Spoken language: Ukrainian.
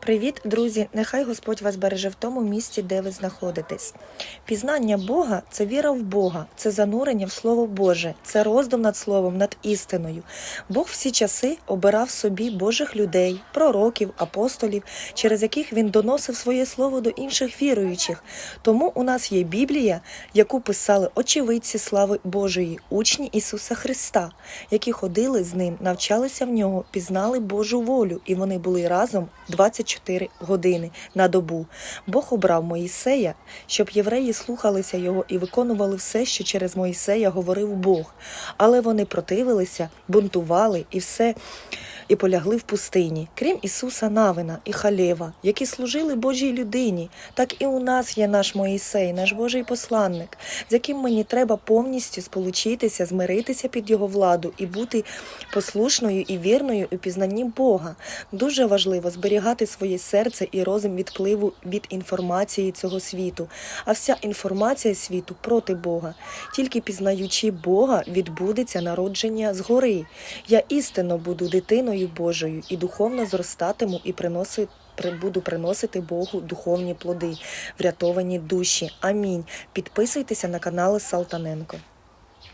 Привіт, друзі! Нехай Господь вас береже в тому місці, де ви знаходитесь. Пізнання Бога це віра в Бога, це занурення в Слово Боже, це роздум над Словом, над істиною. Бог всі часи обирав собі Божих людей, пророків, апостолів, через яких він доносив своє слово до інших віруючих. Тому у нас є Біблія, яку писали очевидці слави Божої, учні Ісуса Христа, які ходили з ним, навчалися в нього, пізнали Божу волю, і вони були разом 24 години на добу. Бог обрав Моїсея, щоб євреї слухалися його і виконували все, що через Моїсея говорив Бог. Але вони противилися, бунтували і все. І полягли в пустині, крім Ісуса Навина і Халєва, які служили Божій людині. Так і у нас є наш Моїсей, наш Божий посланник, з яким мені треба повністю сполучитися, змиритися під його владу і бути послушною і вірною у пізнанні Бога. Дуже важливо зберігати своє серце і розум від впливу від інформації цього світу. А вся інформація світу проти Бога. Тільки пізнаючи Бога, відбудеться народження згори. Я істинно буду дитиною Божою і духовно зростатиму і приносить. Буду приносити Богу духовні плоди, врятовані душі. Амінь. Підписуйтеся на канали Салтаненко.